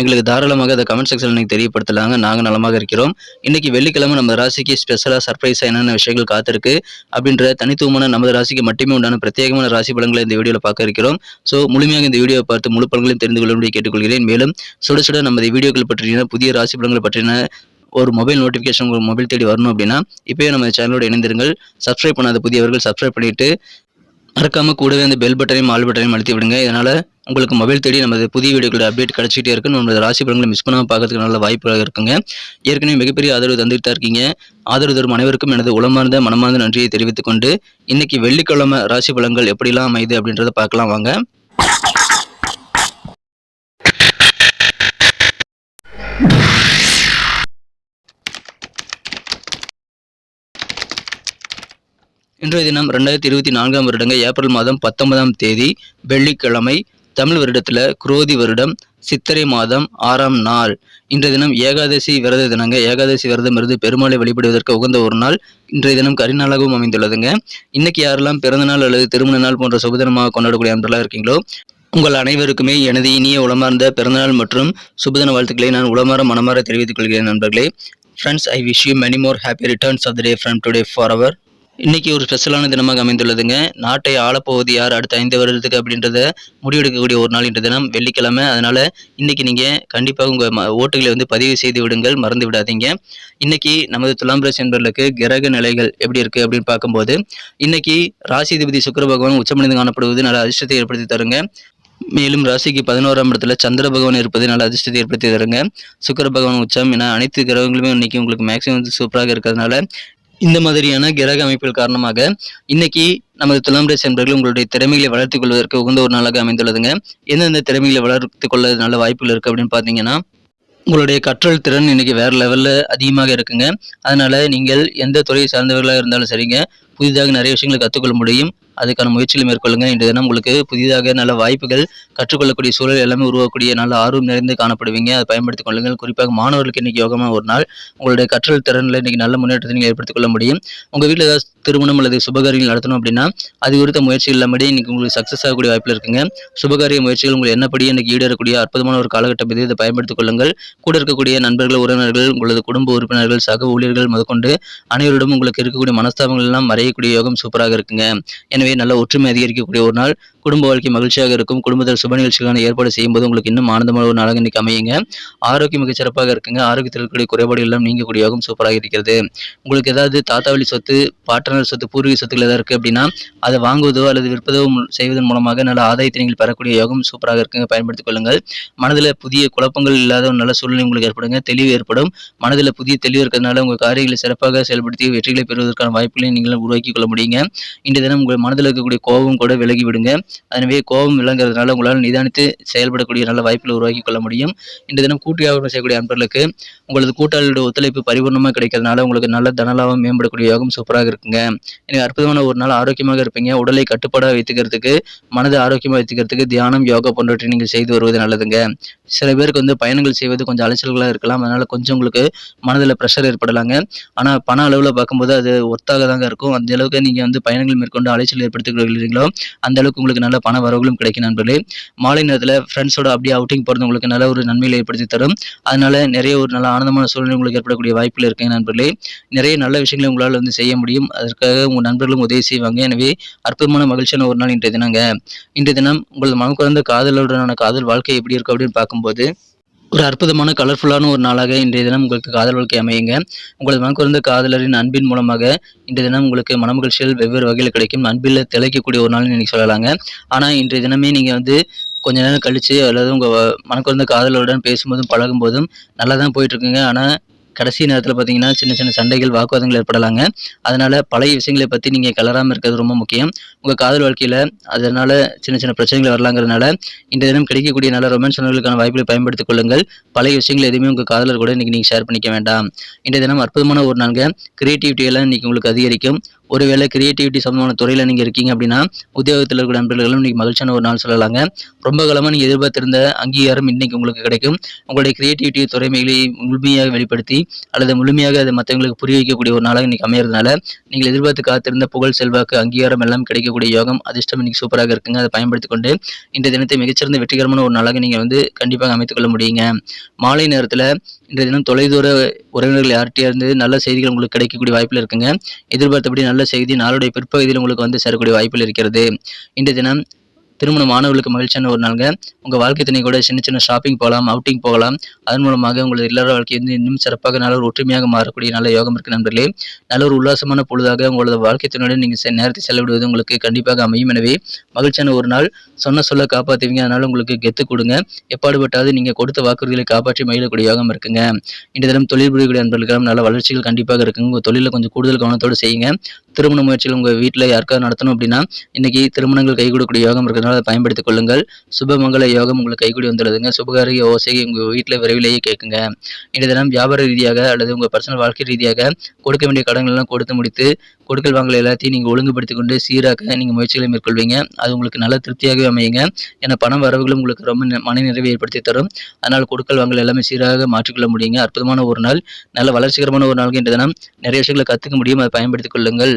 எங்களுக்கு தாராளமாக அதை கமெண்ட் செக்ஷனில் நீங்கள் தெரியப்படுத்தலாங்க. நாங்கள் நலமாக இருக்கிறோம். இன்றைக்கி வெள்ளிக்கிழமை நம்ம ராசிக்கு ஸ்பெஷலாக சர்ப்ரைஸாக என்னென்ன விஷயங்கள் காத்திருக்கு அப்படின்ற தனித்துவமான நமது ராசிக்கு மட்டுமே உண்டான பிரத்யேகமான ராசி பலன்களை இந்த வீடியோவில் பார்க்க இருக்கிறோம். ஸோ முழுமையாக இந்த வீடியோவை பார்த்து முழு பலன்களையும் தெரிந்து கொள்ளும்படி கேட்டுக்கொள்கிறேன். மேலும் சுட சுட நமது வீடியோக்கள் பற்றின புதிய ராசி பலன்களை பற்றின ஒரு மொபைல் நோட்டிஃபிகேஷன் உங்கள் மொபைல் தேடி வரணும் அப்படின்னா இப்போயே நம்ம சேனலோட இணைந்திருங்கள். சப்ஸ்கிரைப் பண்ணாத புதியவர்கள் சப்ஸ்கிரைப் பண்ணிட்டு மறக்காமல் கூடவே அந்த பெல் பட்டனையும் ஆல் பட்டனையும் அழுத்தி விடுங்க. இதனால் உங்களுக்கு மொபைல் தேடி நமது புதிய வீடியோக்களோட அப்டேட் கிடச்சிட்டே இருக்கு நம்மளோட ராசி பலன்களை மிஸ் பண்ணாமல் பார்க்கறதுக்கு நல்ல வாய்ப்பு இருக்குங்க. ஏற்கனவே மிகப்பெரிய ஆதரவு தந்துட்டு தான் இருக்கீங்க. ஆதரவு தரும் அனைவருக்கும் எனது உளமார்ந்த மனமார்ந்த நன்றியை தெரிவித்துக்கொண்டு இன்றைக்கி இன்னைக்கு வெள்ளிக்கிழமை ராசி பலன்கள் எப்படிலாம் அமைது அப்படின்றத பார்க்கலாம் வாங்க. இன்றைய தினம் ரெண்டாயிரத்தி இருபத்தி நான்காம் வருடங்க ஏப்ரல் மாதம் பத்தொன்பதாம் தேதி வெள்ளிக்கிழமை தமிழ் வருடத்தில் குரோதி வருடம் சித்திரை மாதம் ஆறாம் நாள். இன்றைய தினம் ஏகாதசி விரத தினங்க ஏகாதசி விரதம் இருந்து பெருமாளை வழிபடுவதற்கு உகந்த ஒரு நாள் இன்றைய தினம் கரிநாளாகவும் அமைந்துள்ளதுங்க. இன்னைக்கு யாரெல்லாம் பிறந்த நாள் அல்லது திருமண நாள் போன்ற சுபதினமாக கொண்டாடக்கூடிய அன்றெல்லாம் இருக்கீங்களோ உங்கள் அனைவருக்குமே எனது இனிய உளமார்ந்த பிறந்தநாள் மற்றும் சுபதின வாழ்த்துக்களை நான் உளமாற மனமாற தெரிவித்துக் கொள்கிறேன் நண்பர்களே. Friends I wish you many more happy returns of the day from today for our இன்னைக்கு ஒரு ஸ்பெஷலான தினமாக அமைந்துள்ளதுங்க. நாட்டை ஆளப்போவது யார்? அடுத்த ஐந்து வருடத்துக்கு அப்படின்றத முடிவெடுக்கக்கூடிய ஒரு நாள் இன்று தினம் வெள்ளிக்கிழமை. அதனால இன்னைக்கு நீங்க கண்டிப்பாக உங்க ஓட்டுகளை வந்து பதிவு செய்து விடுங்கள். மறந்து விடாதீங்க. இன்னைக்கு நமது துலாம் ராசி என்பவர்களுக்கு கிரக நிலைகள் எப்படி இருக்கு அப்படின்னு பார்க்கும்போது இன்னைக்கு ராசிதிபதி சுக்கிர பகவான் உச்சமடைந்து காணப்படுவது நல்ல அதிர்ஷ்டத்தை ஏற்படுத்தி தருங்க. மேலும் ராசிக்கு பதினோராம் இடத்துல சந்திர பகவான் இருப்பது நல்ல அதிர்ஷ்டத்தை ஏற்படுத்தி தருங்க. சுக்கர பகவான் உச்சம் என அனைத்து கிரகங்களுமே இன்னைக்கு உங்களுக்கு மேக்ஸிமம் வந்து சூப்பராக இருக்கிறதுனால இந்த மாதிரியான கிரக அமைப்புகள் காரணமாக இன்னைக்கு நமது துலாம் ராசி என்பவர்கள் உங்களுடைய திறமைகளை வளர்த்துக் கொள்வதற்கு உகந்த ஒரு நாளாக அமைந்துள்ளதுங்க. எந்தெந்த திறமைகளை வளர்த்துக் கொள்ள நல்ல வாய்ப்புகள் இருக்கு அப்படின்னு பார்த்தீங்கன்னா உங்களுடைய கற்றல் திறன் இன்னைக்கு வேற லெவல்ல அதிகமாக இருக்குங்க. அதனால நீங்கள் எந்த துறையை சார்ந்தவர்களாக இருந்தாலும் சரிங்க. புதிதாக நிறைய விஷயங்களை கற்றுக்கொள்ள முடியும். அதுக்கான முயற்சிகளை மேற்கொள்ளுங்க இன்றைய தினம் உங்களுக்கு புதிதாக நல்ல வாய்ப்புகள் கற்றுக்கொள்ளக்கூடிய சூழல் எல்லாமே உருவாக்கக்கூடிய நல்ல ஆர்வம் நிறைந்து காணப்படுவீங்க. அதை பயன்படுத்திக் கொள்ளுங்கள். குறிப்பாக மாணவர்களுக்கு இன்னைக்கு யோகமாக ஒரு நாள் உங்களுடைய கற்றல் திறனில் இன்னைக்கு நல்ல முன்னேற்றத்தை நீங்கள் ஏற்படுத்திக் கொள்ள முடியும். உங்கள் வீட்டில் ஏதாவது திருமணம் அல்லது சுபகாரியங்கள் நடத்தணும் அப்படின்னா அது குறித்த முயற்சிகள் இல்லாமடி இன்னைக்கு உங்களுக்கு சக்ஸஸ் ஆகக்கூடிய வாய்ப்பில் இருக்குங்க. சுபகாரிய முயற்சிகள் உங்களுக்கு என்னப்படி இன்றைக்கி ஈடேறக்கூடிய அற்புதமான ஒரு காலகட்டம் இது. இதை பயன்படுத்திக் கொள்ளுங்கள். கூட இருக்கக்கூடிய நண்பர்கள் உறவினர்கள் உங்களது குடும்ப உறுப்பினர்கள் சக ஊழியர்கள் முதற்கொண்டு அனைவரிடமும் உங்களுக்கு இருக்கக்கூடிய மனஸ்தாபங்கள் எல்லாம் மறையக்கூடிய யோகம் சூப்பராக இருக்குங்க. எனவே நல்ல ஒற்றுமை அதிகரிக்கக்கூடிய ஒரு நாள். குடும்ப வாழ்க்கை மகிழ்ச்சியாக இருக்கும். குடும்பத்தில் சுப நிகழ்ச்சிகளான ஏற்பாடு செய்யும்போது உங்களுக்கு இன்னும் ஆனந்தமான ஒரு நாளாக இன்னைக்கு அமையுங்க. ஆரோக்கியம் மிகச் சிறப்பாக இருக்குங்க. ஆரோக்கியத்தில் இருக்கக்கூடிய குறைபாடு எல்லாம் நீங்கக்கூடியவாகவும் சூப்பராக இருக்கிறது. உங்களுக்கு ஏதாவது தாத்தா வழி சொத்து பாட்டனர் சொத்து பூர்வீக சொத்துக்கள் ஏதாவது இருக்குது அப்படின்னா அதை வாங்குவதோ அல்லது விற்பதோ செய்வதன் மூலமாக நல்ல ஆதாயத்தை நீங்கள் பெறக்கூடிய யோகம் சூப்பராக இருக்குங்க. பயன்படுத்திக் கொள்ளுங்கள். மனதில் புதிய குழப்பங்கள் இல்லாத ஒரு நல்ல சூழ்நிலை உங்களுக்கு ஏற்படுங்க. தெளிவு ஏற்படும். மனதில் புதிய தெளிவு இருக்கிறதுனால உங்கள் காரியங்களை சிறப்பாக செயல்படுத்தி வெற்றிகளை பெறுவதற்கான வாய்ப்புகளை நீங்கள் உருவாக்கி கொள்ள முடியுங்க. இன்றைய தினம் உங்கள் மனதில் இருக்கக்கூடிய கோபம் கூட விலகி விடுங்க எனவே கோபம் விளங்குறதுனால உங்களால் நிதானித்து செயல்படக்கூடிய நல்ல வாய்ப்புகளை உருவாக்கி கொள்ள முடியும். இன்று தினம் கூட்டு வியாபாரம் செய்யக்கூடிய அன்பர்களுக்கு உங்களது கூட்டாளியோட ஒத்துழைப்பு பரிபூர்ணமாக கிடைக்கிறதுனால உங்களுக்கு நல்ல தனலாபம் மேம்படக்கூடிய யோகம் சூப்பராக இருக்குங்க. எனவே அற்புதமான ஒரு நாள் ஆரோக்கியமாக இருப்பீங்க. உடலை கட்டுப்பாடாக வைத்துக்கிறதுக்கு மனதை ஆரோக்கியமாக வைத்துக்கிறதுக்கு தியானம் யோகா போன்றவற்றை நீங்கள் செய்து வருவது நல்லதுங்க. சில பேருக்கு வந்து பயணங்கள் செய்வது கொஞ்சம் அலைச்சல்களாக இருக்கலாம். அதனால கொஞ்சம் உங்களுக்கு மனதில் ப்ரெஷர் ஏற்படலாங்க. ஆனால் பண அளவில் பார்க்கும்போது அது ஒத்தாக தாங்க இருக்கும். அந்த அளவுக்கு நீங்கள் வந்து பயணங்கள் மேற்கொண்டு அலைச்சல் ஏற்படுத்திக் அந்த அளவுக்கு உங்களுக்கு நல்ல பண வரவுகளும் கிடைக்கும் நண்பர்களே. மாலை நேரத்தில் ஃப்ரெண்ட்ஸோட அப்படியே அவுட்டிங் போகிறது உங்களுக்கு நல்ல ஒரு நன்மைகளை ஏற்படுத்தி தரும். அதனால நிறைய ஒரு நல்ல ஆனந்தமான சூழ்நிலை உங்களுக்கு ஏற்படக்கூடிய வாய்ப்புகள் இருக்குங்க நண்பர்களே. நிறைய நல்ல விஷயங்களை உங்களால் வந்து செய்ய முடியும். அதற்காக உங்கள் நண்பர்களும் உதவி செய்வாங்க. எனவே அற்புதமான மகிழ்ச்சியான ஒரு நாள் இன்றைய தினங்க. இன்றைய தினம் உங்களது மனம் குறைந்த காதலுடனான காதல் வாழ்க்கை எப்படி இருக்கும் அப்படின்னு பார்க்கும்போது ஒரு அற்புதமான கலர்ஃபுல்லான ஒரு நாளாக இன்றைய தினம் உங்களுக்கு காதல் வாழ்க்கை அமையுங்க. உங்களது மனக்குறந்த காதலரின் அன்பின் மூலமாக இன்றைய தினம் உங்களுக்கு மனமகிழ்ச்சிகள் வெவ்வேறு வகையில் கிடைக்கும். அன்பில் திளைக்கக்கூடிய ஒரு நாள்னு நீங்கள் சொல்லலாங்க. ஆனால் இன்றைய தினமே நீங்கள் வந்து கொஞ்ச நேரம் கழிச்சு அல்லது உங்கள் மனக்குறந்த காதலருடன் பேசும்போதும் பழகும்போதும் நல்லா தான் போயிட்டுருக்குங்க ஆனால் கடைசி நேரத்தில் பார்த்தீங்கன்னா சின்ன சின்ன சண்டைகள் வாக்குவாதங்கள் ஏற்படலாங்க. அதனால் பழைய விஷயங்களை பற்றி நீங்கள் கலராமல் இருக்கிறது ரொம்ப முக்கியம். உங்கள் காதல் வாழ்க்கையில் அதனால் சின்ன சின்ன பிரச்சனைகள் வரலாங்கிறதுனால இந்த தினம் கிடைக்கக்கூடிய நல்ல ரொமான்ஸ் உணர்வுகளுக்கான வாய்ப்புகளை பயன்படுத்திக் கொள்ளுங்கள். பழைய விஷயங்கள் எதுவுமே உங்கள் காதலர் கூட இன்றைக்கி நீங்கள் ஷேர் பண்ணிக்க வேண்டாம். இன்றைய தினம் அற்புதமான ஒரு நாள்ங்க. கிரியேட்டிவிட்டியெல்லாம் இன்றைக்கி உங்களுக்கு அதிகரிக்கும். ஒருவேளை கிரியேட்டிவிட்டி சம்பந்தமான துறையில் நீங்கள் இருக்கீங்க அப்படின்னா உத்தியோகத்தில் இருக்கிற நண்பர்களும் இன்றைக்கி மகிழ்ச்சியான ஒரு நாள் சொல்லலாங்க. ரொம்ப காலமாக நீங்கள் எதிர்பார்த்திருந்த அங்கீகாரம் இன்னைக்கு உங்களுக்கு கிடைக்கும். உங்களுடைய கிரியேட்டிவிட்டி துறைமைகளை முழுமையாக வெளிப்படுத்தி அல்லது முழுமையாக அதை மற்றவங்களுக்கு புரிய வைக்கக்கூடிய ஒரு நாளாக இன்றைக்கி அமையிறதுனால நீங்கள் எதிர்பார்த்து காத்திருந்த புகழ் செல்வாக்கு அங்கீகாரம் எல்லாம் கிடைக்கக்கூடிய யோகம் அதிர்ஷ்டம் இன்னைக்கு சூப்பராக இருக்குங்க. அதை பயன்படுத்தி கொண்டு இன்றைய தினத்தை மிகச்சிறந்த வெற்றிகரமான ஒரு நாளாக நீங்கள் வந்து கண்டிப்பாக அமைத்துக்கொள்ள முடியுங்க. மாலை நேரத்தில் இன்றைய தினம் தொலைதூர உறவினர்கள் யார்கிட்டயா இருந்து நல்ல செய்திகள் உங்களுக்கு கிடைக்கக்கூடிய வாய்ப்பில் இருக்குங்க. எதிர்பார்த்தபடி நல்ல செய்தி நாளுடைய பிற்பகுதியில் உங்களுக்கு வந்து சேரக்கூடிய வாய்ப்பில் இருக்கிறது. இன்றைய தினம் திருமணம் ஆனவர்களுக்கு மகிழ்ச்சியான ஒரு நாளுங்க. உங்கள் வாழ்க்கை துணை கூட சின்ன சின்ன ஷாப்பிங் போகலாம் அவுட்டிங் போகலாம். அதன் மூலமாக உங்களது இல்லற வாழ்க்கை வந்து இன்னும் சிறப்பாக நல்ல ஒரு ஒற்றுமையாக மாறக்கூடிய நல்ல யோகம் இருக்கு நண்பர்களே. நல்ல ஒரு உல்லாசமான பொழுதாக உங்களது வாழ்க்கை துணையுடன் நீங்கள் நேரத்தை செலவிடுவது உங்களுக்கு கண்டிப்பாக அமையும். எனவே மகிழ்ச்சியான ஒரு நாள். சொன்ன சொல்ல காப்பாற்றுவீங்க அதனால உங்களுக்கு கெத்து கொடுங்க. எப்பாடுபட்டாவது நீங்கள் கொடுத்த வாக்குறுதிகளை காப்பாற்றி மகிழக்கூடிய யோகம் இருக்குங்க. இந்த தினம் தொழில் புரியக்கூடிய நண்பர்களுக்கெல்லாம் நல்ல வளர்ச்சிகள் கண்டிப்பாக இருக்குங்க. உங்கள் தொழிலில் கொஞ்சம் கூடுதல் கவனத்தோடு செய்யுங்க. திருமண முயற்சிகள் உங்கள் வீட்டில் யாருக்காவது நடத்தணும் அப்படின்னா இன்னைக்கு திருமணங்கள் கை கொடுக்கக்கூடிய யோகம் அதனால் அதை பயன்படுத்திக் கொள்ளுங்கள். சுபமங்கல யோகம் உங்களுக்கு கைகூடி வந்துடுதுங்க சுபகாரிய ஓசையை உங்கள் வீட்டில் விரைவிலேயே கேட்குங்க. இன்றைய தினம் வியாபார ரீதியாக அல்லது உங்கள் பர்சனல் வாழ்க்கை ரீதியாக கொடுக்க வேண்டிய கடன்கள் எல்லாம் கொடுத்து முடித்து கொடுக்கல் வாங்கல் எல்லாத்தையும் நீங்கள் ஒழுங்குபடுத்தி கொண்டு சீராக நீங்கள் முயற்சிகளை மேற்கொள்வீங்க. அது உங்களுக்கு நல்ல திருப்தியாகவே அமையுங்க. ஏன்னா பணம் வரவுகளும் உங்களுக்கு ரொம்ப மன நிறைவை ஏற்படுத்தி தரும். அதனால் கொடுக்கல் வாங்கல் எல்லாமே சீராக மாற்றிக்கொள்ள முடியுங்க. அற்புதமான ஒரு நாள். நல்ல வளர்ச்சிகரமான ஒரு நாளுக்கு இன்றைய தினம். நிறைய விஷயங்களை கற்றுக்க முடியும். அதை பயன்படுத்திக் கொள்ளுங்கள்.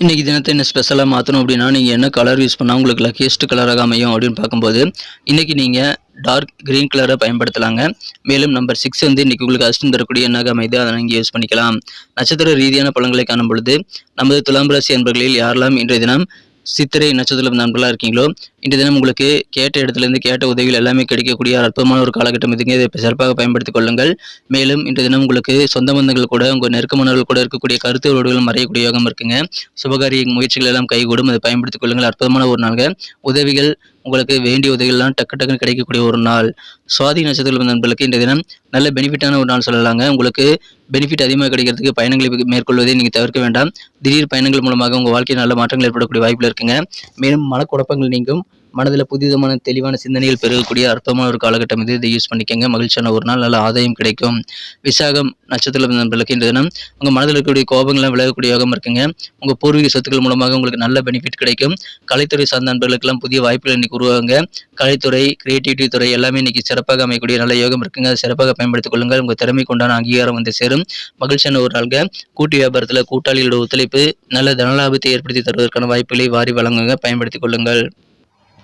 இன்றைக்கி தினத்தை என்ன ஸ்பெஷலாக மாற்றணும் அப்படின்னா நீங்கள் என்ன கலர் யூஸ் பண்ணால் உங்களுக்கு லக்கியஸ்ட் கலராக அமையும் அப்படின்னு பார்க்கும்போது இன்றைக்கி நீங்கள் டார்க் கிரீன் கலரை பயன்படுத்தலாங்க. மேலும் நம்பர் சிக்ஸ் வந்து இன்றைக்கி உங்களுக்கு அதிர்ஷ்டம் தரக்கூடிய எண்ணாக அமைது அதை நீங்கள் யூஸ் பண்ணிக்கலாம். நட்சத்திர ரீதியான பழங்களை காணும் பொழுது நமது துலாம் ராசி யாரெல்லாம் இன்றைய தினம் சித்திரை நட்சத்திரம் நண்பர்களாக இருக்கீங்களோ? இன்றைய தினம் உங்களுக்கு கேட்ட இடத்துலேருந்து கேட்ட உதவிகள் எல்லாமே கிடைக்கக்கூடிய அற்புதமான ஒரு காலகட்டம் இதுங்க. இதை சிறப்பாக பயன்படுத்திக் கொள்ளுங்கள். மேலும் இன்றைய தினம் உங்களுக்கு சொந்த பந்தங்கள் கூட உங்கள் நெருக்கமானவர்கள் கூட இருக்கக்கூடிய கருத்து உறவுகள் மறையக்கூடிய யோகம் இருக்குங்க. சுபகாரிய முயற்சிகள் எல்லாம் கைகூடும். அதை பயன்படுத்திக் கொள்ளுங்கள். அற்புதமான ஒரு நாள்கள் உதவிகள் உங்களுக்கு வேண்டிய உதவிகள்லாம் டக்கு டக்குன்னு கிடைக்கக்கூடிய ஒரு நாள். சுவாதி நட்சத்திரம் நண்பர்களுக்கு இந்த தினம் நல்ல பெனிஃபிட்டான ஒரு நாள் சொல்லலாங்க. உங்களுக்கு பெனிஃபிட் அதிகமாக கிடைக்கிறதுக்கு பயணங்களை மேற்கொள்வதை நீங்கள் தவிர்க்க வேண்டாம். திடீர் பயணங்கள் மூலமாக உங்கள் வாழ்க்கையில் நல்ல மாற்றங்கள் ஏற்படக்கூடிய வாய்ப்பில் இருக்குங்க. மேலும் மனக்குழப்பங்கள் நீங்கும். மனதில் புதிதமான தெளிவான சிந்தனைகள் பெருகக்கூடிய அற்பமான ஒரு காலகட்டம் இது. இதை யூஸ் பண்ணிக்கங்க. மகிழ்ச்சியான ஒரு நாள். நல்ல ஆதாயம் கிடைக்கும். விசாகம் நட்சத்திரம் நண்பர்களுக்கு இந்த தினம் உங்கள் மனதில் இருக்கக்கூடிய கோபங்கள்லாம் விலகக்கூடிய யோகம் இருக்குங்க. உங்கள் பூர்வீக சொத்துக்கள் மூலமாக உங்களுக்கு நல்ல பெனிஃபிட் கிடைக்கும். கலைத்துறை சார்ந்த நண்பர்களுக்கெல்லாம் புதிய வாய்ப்புகள் இன்னைக்கு உருவாங்க கலைத்துறை கிரியேட்டிவிட்டி துறை எல்லாமே இன்னைக்கு சிறப்பாக அமையக்கூடிய நல்ல யோகம் இருக்குங்க. அதை சிறப்பாக பயன்படுத்திக் கொள்ளுங்கள். உங்கள் திறமைக்கு உண்டான அங்கீகாரம் வந்து சேரும். மகிழ்ச்சியான ஒரு நாள்க கூட்டு வியாபாரத்தில் கூட்டாளிகளோட ஒத்துழைப்பு நல்ல தனலாபத்தை ஏற்படுத்தி தருவதற்கான வாய்ப்புகளை வாரி வழங்குங்க. பயன்படுத்திக் கொள்ளுங்கள்.